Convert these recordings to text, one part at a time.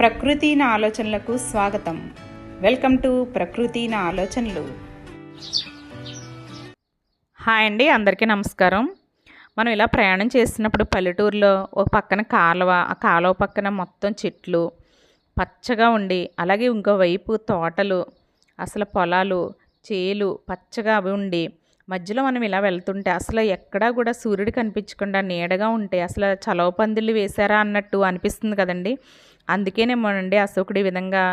ప్రకృతి నా ఆలోచనలకు స్వాగతం. వెల్కమ్ టు ప్రకృతి నా ఆలోచనలు. హాయ్ అండి అందరికీ నమస్కారం. మనం ఇలా ప్రయాణం చేస్తున్నప్పుడు పల్లెటూరులో ఒక పక్కన కాలువ ఆ కాలువ పక్కన మొత్తం చెట్లు పచ్చగా ఉండి అలాగే ఇంకోవైపు తోటలు అసలు పొలాలు చేలు పచ్చగా అవి ఉండి మధ్యలో మనం ఇలా వెళ్తుంటే అసలు ఎక్కడా కూడా సూర్యుడు కనిపించకుండా నీడగా ఉంటే అసలు చలవ పందిళ్ళు వేశారా అన్నట్టు అనిపిస్తుంది కదండి. అందుకేనేమోనండి అశోకుడు ఈ విధంగా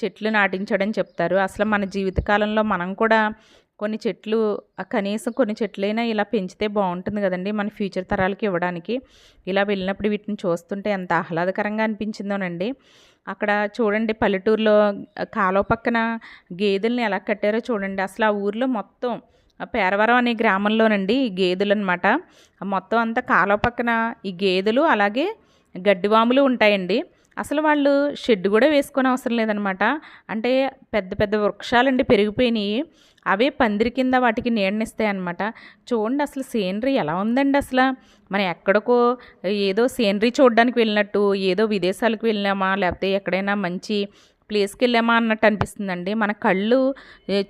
చెట్లు నాటించడం చెప్తారు. అసలు మన జీవితకాలంలో మనం కూడా కొన్ని చెట్లు కనీసం కొన్ని చెట్లైనా ఇలా పెంచితే బాగుంటుంది కదండి మన ఫ్యూచర్ తరాలకి ఇవ్వడానికి. ఇలా వెళ్ళినప్పుడు వీటిని చూస్తుంటే ఎంత ఆహ్లాదకరంగా అనిపించిందోనండి. అక్కడ చూడండి పల్లెటూరులో కాలువ పక్కన గేదెల్ని ఎలా కట్టారో చూడండి. అసలు ఆ ఊర్లో మొత్తం పేరవరం అనే గ్రామంలోనండి ఈ గేదెలు అనమాట మొత్తం అంతా కాలువ పక్కన ఈ గేదెలు అలాగే గడ్డివాములు ఉంటాయండి. అసలు వాళ్ళు షెడ్ కూడా వేసుకొని అవసరం లేదనమాట. అంటే పెద్ద పెద్ద వృక్షాలండి పెరిగిపోయినాయి. అవే పందిరి కింద వాటికి నీడనిస్తాయి అనమాట చూడండి అసలు సీనరీ ఎలా ఉందండి అసలు. మనం ఎక్కడికో ఏదో సీనరీ చూడడానికి వెళ్ళినట్టు ఏదో విదేశాలకు వెళ్ళామా లేకపోతే ఎక్కడైనా మంచి ప్లేస్కి వెళ్ళామా అన్నట్టు అనిపిస్తుందండి. మన కళ్ళు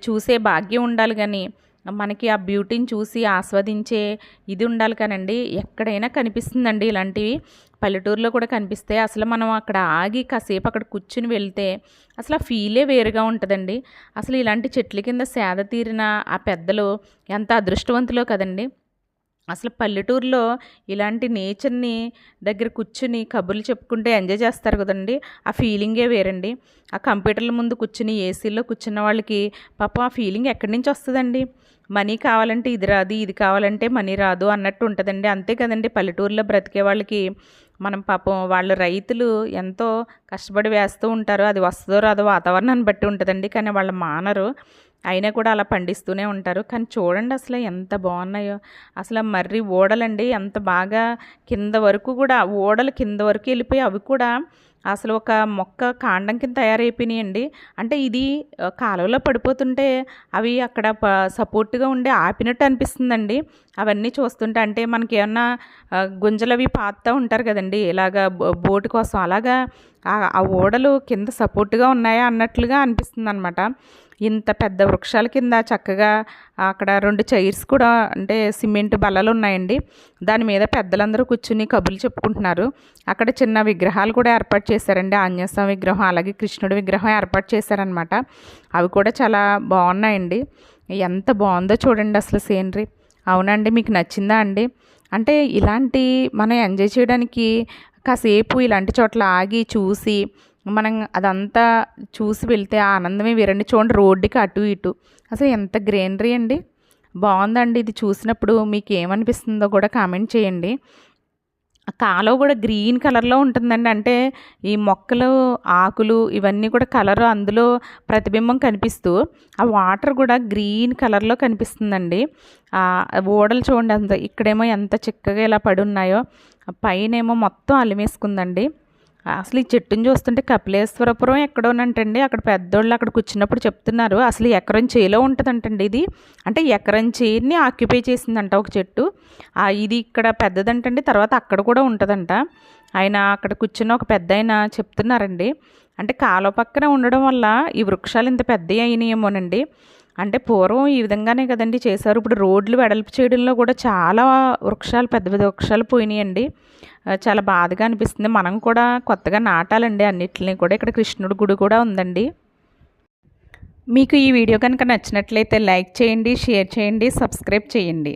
చూసే భాగ్యం ఉండాలి కానీ మనకి ఆ బ్యూటీని చూసి ఆస్వాదించే ఇది ఉండాలి కానండి ఎక్కడైనా కనిపిస్తుందండి ఇలాంటివి. పల్లెటూరులో కూడా కనిపిస్తాయి అసలు మనం అక్కడ ఆగి కాసేపు అక్కడ కూర్చుని వెళ్తే అసలు ఆ ఫీలే వేరుగా ఉంటుందండి. అసలు ఇలాంటి చెట్ల కింద సేద తీరిన ఆ పెద్దలు ఎంత అదృష్టవంతులో కదండి. అసలు పల్లెటూరులో ఇలాంటి నేచర్ని దగ్గర కూర్చుని కబుర్లు చెప్పుకుంటే ఎంజాయ్ చేస్తారు కదండి. ఆ ఫీలింగే వేరండి. ఆ కంప్యూటర్ల ముందు కూర్చుని ఏసీలో కూర్చున్న వాళ్ళకి పాపం ఆ ఫీలింగ్ ఎక్కడి నుంచి వస్తుందండి? మనీ కావాలంటే ఇది రాదు ఇది కావాలంటే మనీ రాదు అన్నట్టు ఉంటుందండి. అంతే కదండి పల్లెటూరులో బ్రతికే వాళ్ళకి మనం పాపం వాళ్ళు రైతులు ఎంతో కష్టపడి వేస్తూ ఉంటారు. అది వస్తుందో రాదో వాతావరణాన్ని బట్టి ఉంటుందండి. కానీ వాళ్ళు మానరు. అయినా కూడా అలా పండిస్తూనే ఉంటారు. కానీ చూడండి అసలు ఎంత బాగున్నాయో. అసలు మర్రి ఓడలండి. ఎంత బాగా కింద వరకు కూడా ఓడలు కింద వరకు వెళ్ళిపోయి అవి కూడా అసలు ఒక మొక్క కాండం కింద తయారైపోయినాయండి. అంటే ఇది కాలువలో పడిపోతుంటే అవి అక్కడ ప సపోర్ట్గా ఉండి ఆపినట్టు అనిపిస్తుందండి. అవన్నీ చూస్తుంటే అంటే మనకి ఏమన్నా గుంజలు అవి పాతూ ఉంటారు కదండి. ఇలాగా బో- బోటు కోసం అలాగా ఆ- ఆ ఓడలు కింద సపోర్ట్గా ఉన్నాయా అన్నట్లుగా అనిపిస్తుంది అనమాట ఇంత పెద్ద వృక్షాల కింద చక్కగా అక్కడ రెండు చైర్స్ కూడా అంటే సిమెంట్ బల్లలు ఉన్నాయండి. దాని మీద పెద్దలందరూ కూర్చుని కబుర్లు చెప్పుకుంటున్నారు. అక్కడ చిన్న విగ్రహాలు కూడా ఏర్పాటు చేశారండి. ఆంజనేయస్వామి విగ్రహం అలాగే కృష్ణుడి విగ్రహం ఏర్పాటు చేశారనమాట అవి కూడా చాలా బాగున్నాయండి. ఎంత బాగుందో చూడండి అసలు సీనరీ. అవునండి మీకు నచ్చిందా అండి? అంటే ఇలాంటి మనం ఎంజాయ్ చేయడానికి కాసేపు ఇలాంటి చోట్ల ఆగి చూసి మనం అదంతా చూసి వెళ్తే ఆ ఆనందమే వేరండి. చూడండి రోడ్డుకి అటు ఇటు. అసలు ఎంత గ్రీనరీ అండి. బాగుందండి ఇది చూసినప్పుడు. మీకు ఏమనిపిస్తుందో కూడా కామెంట్ చేయండి. కాలువ కూడా గ్రీన్ కలర్లో ఉంటుందండి. అంటే ఈ మొక్కలు ఆకులు ఇవన్నీ కూడా కలర్ అందులో ప్రతిబింబం కనిపిస్తూ ఆ వాటర్ కూడా గ్రీన్ కలర్లో కనిపిస్తుందండి. ఆ ఓడలు చూడండి అంత ఇక్కడేమో ఎంత చిక్కగా ఇలా పడి ఉన్నాయో పైన ఏమో మొత్తం అలిమేసుకుందండి అసలు ఈ చెట్టుని చూస్తుంటే కపిలేశ్వరపురం ఎక్కడోనంటండి. అక్కడ పెద్దోళ్ళు అక్కడ కూర్చున్నప్పుడు చెప్తున్నారు. అసలు ఎకరం చేలో ఉంటుందంటండి ఇది. అంటే ఎకరం చేయిని ఆక్యుపై చేసిందంట ఒక చెట్టు. ఇది ఇక్కడ పెద్దదంటండి. తర్వాత అక్కడ కూడా ఉంటుందంట. ఆయన అక్కడ కూర్చున్న ఒక పెద్ద ఆయన చెప్తున్నారండి. అంటే కాలువ పక్కన ఉండడం వల్ల ఈ వృక్షాలు ఇంత పెద్దవి అయినాయేమోనండి. అంటే పూర్వం ఈ విధంగానే కదండి చేశారు ఇప్పుడు రోడ్లు వెడల్పు చేయడంలో కూడా చాలా వృక్షాలు పెద్ద పెద్ద వృక్షాలు పోయినాయండి. చాలా బాధగా అనిపిస్తుంది. మనం కూడా కొత్తగా నాటాలండి అన్నిటిని కూడా. ఇక్కడ కృష్ణుడి గుడి కూడా ఉందండి. మీకు ఈ వీడియో కనుక నచ్చినట్లయితే లైక్ చేయండి షేర్ చేయండి సబ్స్క్రైబ్ చేయండి.